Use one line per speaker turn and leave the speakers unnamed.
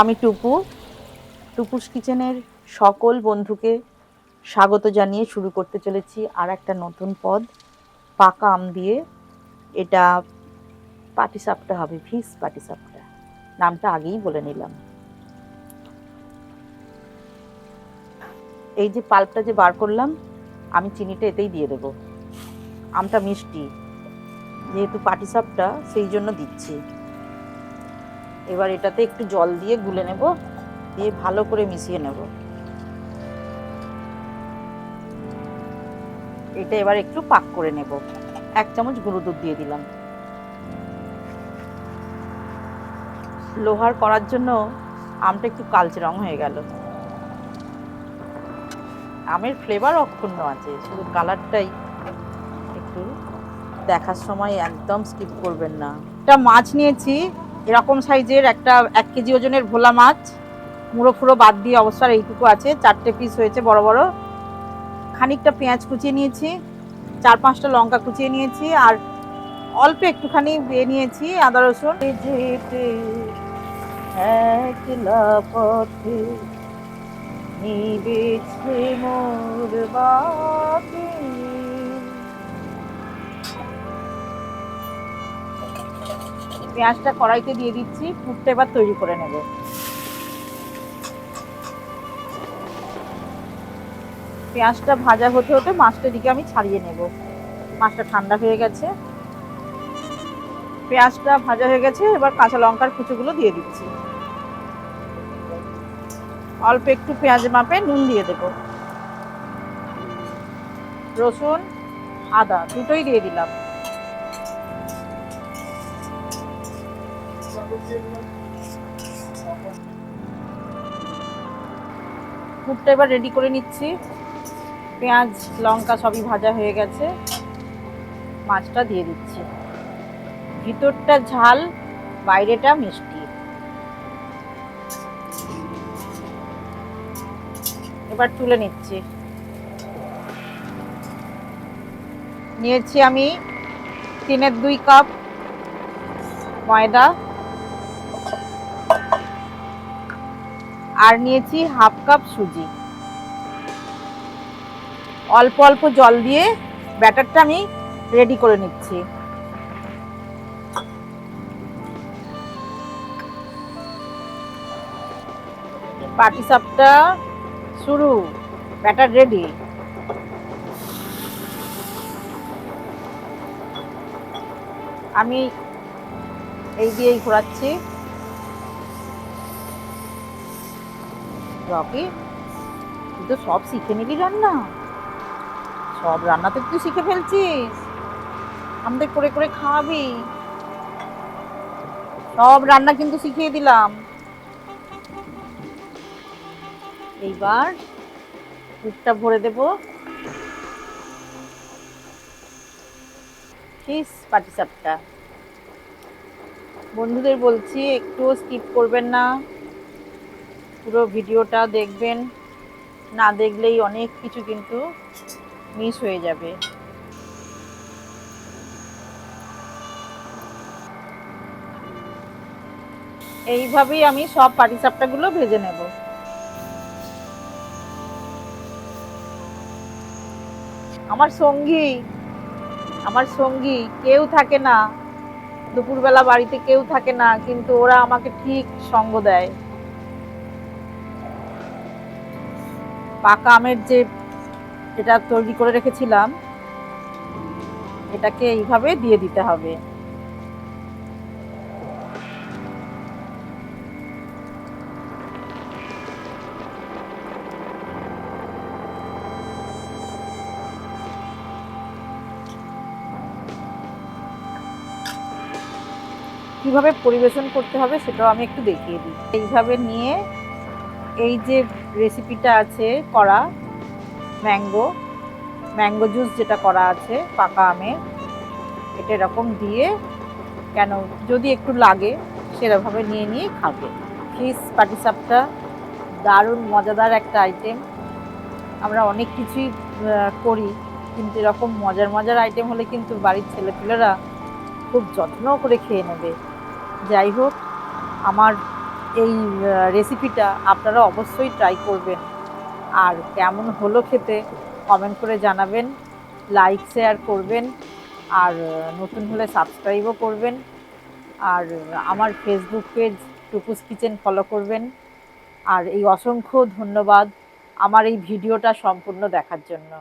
আমি টুপু। টুপুস কিচেনের সকল বন্ধুকে স্বাগত জানিয়ে শুরু করতে চলেছি আর একটা নতুন পদ, পাকা আম দিয়ে। এটা পাটিসাপটা হবে ফিস পাটিসাপটা নামটা আগেই বলে নিলাম। এই যে পাল্পটা যে বার করলাম, আমি চিনিটা এতেই দিয়ে দেবো। আমটা মিষ্টি, যেহেতু পাটিসাপটা সেই জন্য দিচ্ছি। এবার এটাতে একটু জল দিয়ে গুলে নেব, দিয়ে ভালো করে মিশিয়ে নেব। এটা এবার একটু পাক করে নেব। এক চামচ গুঁড়ো দুধ দিয়ে দিলাম। লোহার করার জন্য আমটা একটু কালচে রং হয়ে গেল। আমের ফ্লেভার অক্ষুণ্ণ আছে, শুধু কালারটাই একটু দেখার সময় একদম স্কিপ করবেন না। একটা মাছ নিয়েছি এরকম সাইজের একটা এক কেজি ওজনের ভোলা মাছ। মুড়ো ফুড়ো বাদ দিয়ে অবস্থার এইটুকু আছে। চারটে পিস হয়েছে, বড় বড়। খানিকটা পেঁয়াজ কুচিয়ে নিয়েছি। চার পাঁচটা লঙ্কা কুচিয়ে নিয়েছি আর অল্প একটুখানি বিয়ে নিয়েছি আদা রসুন। নিবেছে মোর বাকি পেঁয়াজটা কড়াইতে দিয়ে দিচ্ছি, পুরটা এবার তৈরি করে নেব। পেঁয়াজটা ভাজা হতে হতে মাছটা দিকে আমি ছাড়িয়ে নেব। মাছটা ঠান্ডা হয়ে গেছে। পেঁয়াজটা ভাজা হয়ে গেছে, এবার কাঁচা লঙ্কার কুচোগুলো দিয়ে দিচ্ছি। অল্প একটু পেঁয়াজ মাপে নুন দিয়ে দেব। রসুন, আদা, দুটোই দিয়ে দিলাম। পুরটা এবার রেডি করে নিচ্ছি। পেঁয়াজ, লঙ্কা সবই ভাজা হয়ে গেছে। মাছটা দিয়ে দিচ্ছি। ভিতরটা ঝাল, বাইরেটা মিষ্টি। এবার তুলে নিচ্ছি। নিয়েছি আমি তিনের দুই কাপ ময়দা। আর নিয়েছি হাফ কাপ সুজি। অল্প অল্প জল দিয়ে ব্যাটারটা আমি রেডি করে নিচ্ছি। পাটি সাপটা শুরু, ব্যাটার রেডি। আমি এই দিয়েই ঘোরাচ্ছি। রকি, তুই তো সব শিখে নিবি রান্না। সব রান্না তো তুই শিখে ফেলছিস। আমাদের করে করে খাওয়াবি। সব রান্না কিন্তু শিখিয়ে দিলাম। এইবার দুধটা ভরে দেব। ফিস পাটিসাপটা বন্ধুদের বলছি একটু স্কিপ করবেন না। পুরো ভিডিওটা দেখবেন। না দেখলেই অনেক কিছু কিন্তু মিস হয়ে যাবে। এইভাবেই আমি সব পাটিসাপটাগুলো ভেজে নেব। আমার সঙ্গী আমার সঙ্গী কেউ থাকে না। দুপুরবেলা বাড়িতে কেউ থাকে না, কিন্তু ওরা আমাকে ঠিক সঙ্গ দেয়। পাকা আমের যে এটা তৈরি করে রেখেছিলাম, এটাকে এইভাবে দিয়ে দিতে হবে। কীভাবে পরিবেশন করতে হবে সেটাও আমি একটু দেখিয়ে দিই। এইভাবে নিয়ে এই যে রেসিপিটা আছে করা ম্যাঙ্গো ম্যাঙ্গো জুস যেটা করা আছে পাকা আমের এটা এরকম দিয়ে কেন যদি একটু লাগে সেরকমভাবে নিয়ে নিয়ে খাবে। ফিস পাটিসাপটা দারুণ, মজাদার একটা আইটেম আমরা অনেক কিছুই করি, কিন্তু এরকম মজার মজার আইটেম হলে কিন্তু বাড়ির ছেলেপুলেরা খুব যত্ন করে খেয়ে নেবে। যাই হোক, আমার এই রেসিপিটা আপনারা অবশ্যই ট্রাই করবেন। আর কেমন হলো খেতে কমেন্ট করে জানাবেন লাইক শেয়ার করবেন, আর নতুন হলে সাবস্ক্রাইবও করবেন, আর আমার Facebook page Tukus kitchen follow করবেন। আর এই অসংখ্য ধন্যবাদ আমার এই ভিডিওটা সম্পূর্ণ দেখার জন্য।